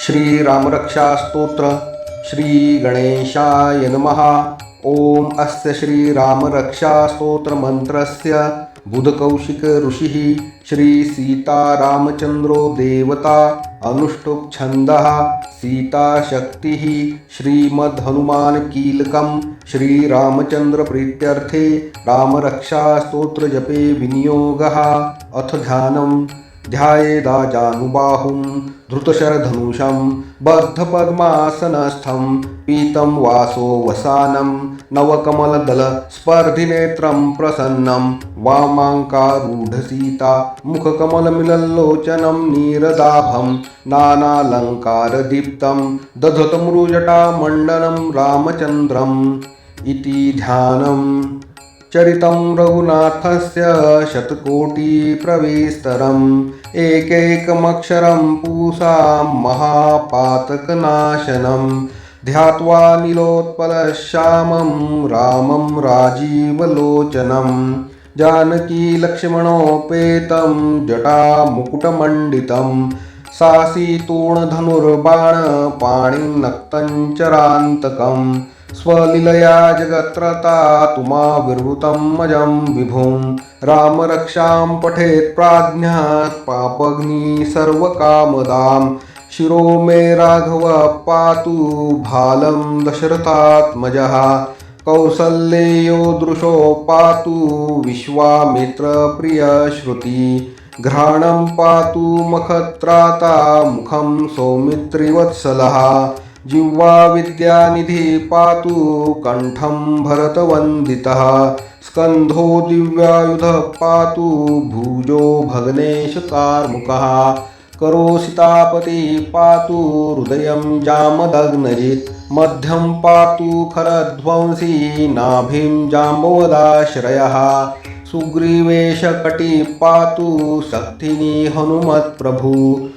श्रीरामरक्षास्तोत्र, श्रीगणेशाय नमः। ॐ अस्य बुधकौशिक ऋषिः श्रीसीतारामचन्द्रो देवता अनुष्टुप् छन्दः सीताशक्तिः श्रीमद्हनुमानकीलकं श्रीरामचन्द्रप्रीत्यर्थे रामरक्षास्तोत्रजपे विनियोगः। अथ ध्यानम्। ध्यायेदाजानुबाहुं धृतशरधनुषं बद्धपद्मासनस्थं पीतं वासो वसानं नवकमलदलस्पर्धिनेत्रं प्रसन्नं वामाङ्कारूढसीता मुखकमलमिलल्लोचनं नीरदाभं नानालङ्कारदीप्तं दधतमृजटामण्डनं रामचन्द्रम् इति ध्यानम् चरितं रघुनाथस्य शतकोटिप्रविस्तरम्। एकैकमक्षरं पूषां महापातकनाशनं ध्यात्वा नीलोत्पलश्यामं रामं राजीवलोचनं जानकीलक्ष्मणोपेतं जटामुकुटमण्डितं सासीतूणधनुर्बाणपाणिनक्तञ्चरान्तकम् स्वलीलया जगत्रता तुमा तुमाविर्वृतं मजं विभुं। रामरक्षां पठेत् प्राज्ञात् पापग्नि सर्वकामदां शिरो मे राघव पातु भालं दशरथात्मजः। कौसल्येयो दृशो पातु विश्वामित्रप्रियश्रुति। घ्राणं पातु मखत्राता मुखं सौमित्रिवत्सलः। जिह्वा विद्यानिधि पातु कण्ठं भरतवन्दितः, स्कन्धो दिव्यायुधः पातु भुजो भग्नेशकार्मुकः करोसितापति पातु हृदयं जामदग्नजित्, मध्यं पातु खरध्वंसी नाभिं जाम्बवदाश्रयः सुग्रीवेशकटि पातु शक्तिनी हनुमत्प्रभु।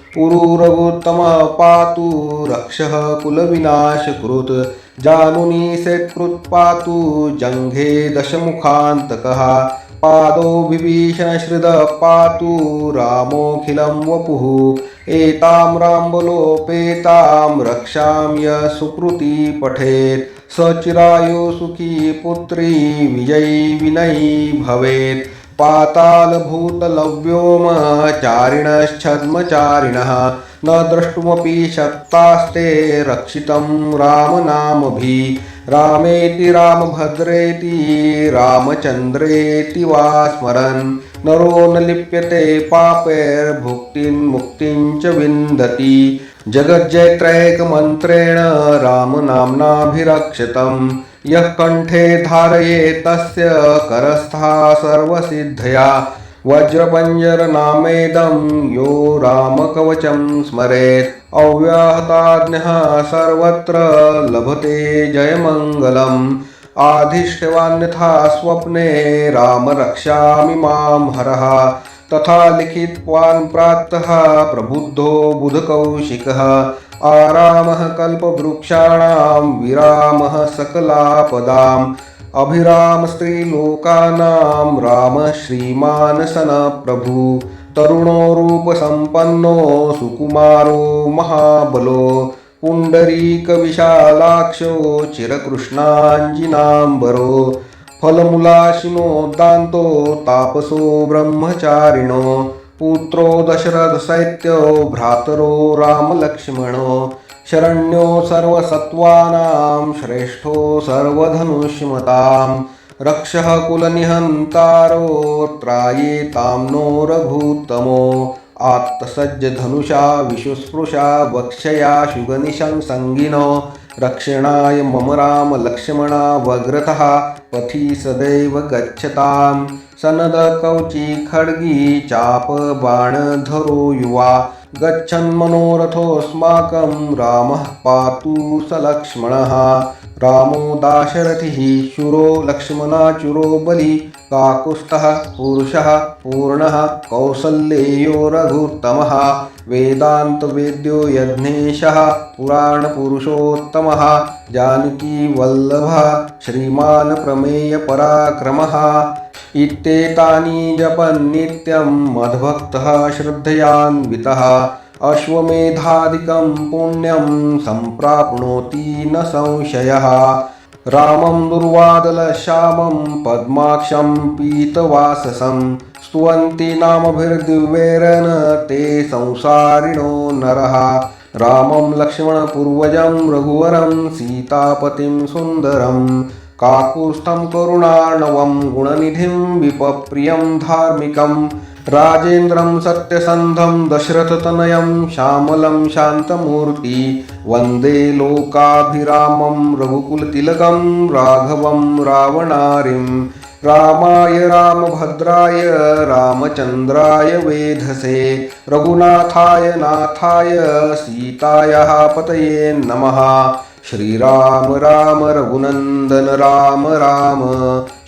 पातु रक्षः कुलविनाशकृत्। जानुनी सेत्कृत् पातु जङ्घे दशमुखान्तकः। पादो विभीषणश्रिद पातु रामोऽखिलं वपुः। एतां राम्बलोपेतां रक्षां य सुकृती पठेत्। स चिरायु सुखी पुत्री विजयी विनयी भवेत्। पातालभूतलव्योमचारिणश्छद्मचारिणः न द्रष्टुमपि शक्तास्ते रक्षितं रामनामभिः। रामेति रामभद्रेति रामचन्द्रेति वा स्मरन्। नरो न लिप्यते पापैर्भुक्तिं मुक्तिं च विन्दति। जगज्जैत्रैकमन्त्रेण रामनाम्नाभिरक्षितं यः कण्ठे धारये तस्य करस्था सर्वसिद्धया। वज्रपञ्जरनामेदं यो रामकवचं स्मरेत्। अव्याहताज्ञः सर्वत्र लभते जयमङ्गलम्। आधिष्ठवान्यथा स्वप्ने रामरक्षामि माँ हरः। तथा लिखित्वान् प्रातः प्रबुद्धो आरामः कल्पवृक्षाणां, विरामः सकलापदाम्, अभिरामस्त्रीलोकानां, रामः श्रीमानसनप्रभु तरुणो रूपसम्पन्नो सुकुमारो महाबलो, पुण्डरीकविशालाक्षो चिरकृष्णाञ्जिनाम्बरो फलमूलाशिनोदान्तो तापसो ब्रह्मचारिणो पुत्रो दशरथशैत्यो भ्रातरो रामलक्ष्मणो शरण्यो सर्वसत्त्वानां श्रेष्ठो सर्वधनुष्मतां रक्षः कुलनिहन्तारो त्रायेतां नो रघुत्तमो आत्तसज्जधनुषा विशुस्पृशा वक्षया शुगनिशं सङ्गिनो रक्षणाय मम राम लक्ष्मणा वग्रतः पथि सदैव गच्छतां सनदकौची खड्गी चापबाणधरो युवा। गच्छन्मनोरथोऽस्माकं रामः पातु स लक्ष्मणः। रामो दाशरथिः शूरो लक्ष्मणाचुरो बलि। काकुस्थः पुरुषः पूर्णः कौसल्येयो रघुत्तमः। वेदान्तवेद्यो यज्ञेशः पुराणपुरुषोत्तमः। जानकीवल्लभः श्रीमान् प्रमेयपराक्रमः। इत्येतानि जपन्नित्यं मद्भक्तः श्रद्धयान्वितः अश्वमेधादिकं पुण्यं सम्प्राप्नोति न संशयः। रामं दुर्वादलश्यामं पद्माक्षं पीतवाससं स्तुवन्ति नामभिर्दिव्यैरन ते संसारिणो नरः। रामं लक्ष्मणपूर्वजं रघुवरं सीतापतिं सुन्दरं काकुस्थं करुणार्णवं गुणनिधिं विपप्रियं धार्मिकं। राजेन्द्रं सत्यसन्धं दशरथतनयं श्यामलं शान्तमूर्ति। वंदे लोकाभिरामं रघुकुलतिलकं राघवं रावणारिं। रामाय रामभद्राय रामचन्द्राय वेधसे। रघुनाथाय नाथाय सीतायाः पतये नमः। श्रीराम राम रघुनन्दन राम राम।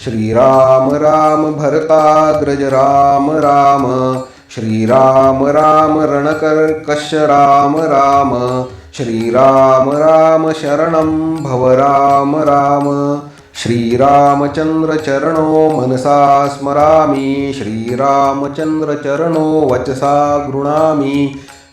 श्रीराम राम भरताग्रज राम राम। श्रीराम राम रणकर्कश राम राम। श्रीराम राम शरणं भव राम राम। श्रीरामचन्द्रचरणो मनसा स्मरामि। श्रीरामचन्द्रचरणो वचसा गृणामि।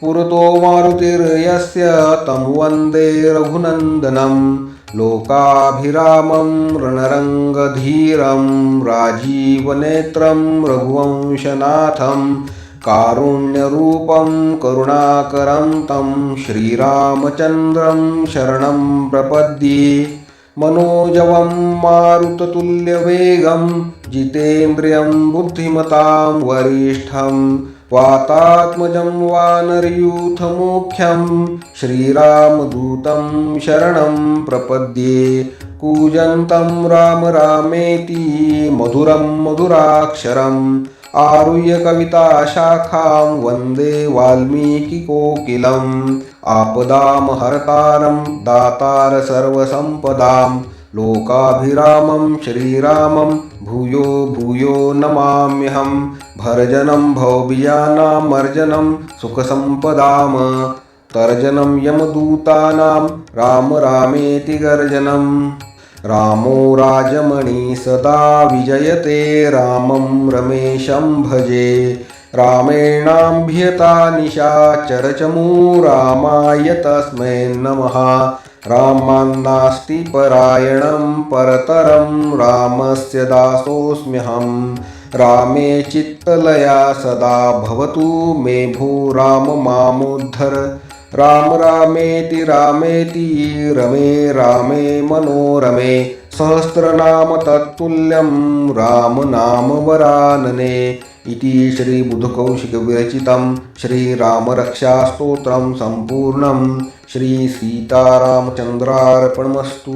पुरतो मारुतिर्यस्य तं वंदे रघुनन्दनं, लोकाभिरामं रणरङ्गधीरं, राजीवनेत्रं रघुवंशनाथं, कारुण्यरूपं करुणाकरं तं श्रीरामचन्द्रं शरणं प्रपद्ये, मनोजवं मारुततुल्यवेगं, जितेन्द्रियं बुद्धिमतां वरिष्ठं वातात्मजं वानरयूथमुख्यं श्रीरामदूतं शरणं प्रपद्ये कूजन्तं राम रामेति मधुरं मधुराक्षरम् आरुह्य कविताशाखां वंदे वाल्मीकिकोकिलम् आपदामहर्तारं दातार सर्वसम्पदां लोकाभिरामं श्रीरामं भूयो भूयो नमाम्यहं। भर्जनं भवबीजानामर्जनं सुखसम्पदाम। तर्जनं यमदूतानां राम रामेति गर्जनम् रामो राजमणि सदा विजयते रामं रमेशं भजे। रामेणाम्भ्यता निशाचरचमू रामाय तस्मै नमः। रामान्नास्ति परायणं परतरं रामस्य दासोऽस्म्यहं। रामे चित्तलया सदा भवतु मे भू राम मामुद्धर। राम रामेति रामेति रमे रामे मनोरमे। सहस्रनाम तत्तुल्यं रामनामवरानने इति श्रीबुधकौशिकविरचितं श्रीरामरक्षास्तोत्रं सम्पूर्णं श्रीसीतारामचन्द्रार्पणमस्तु।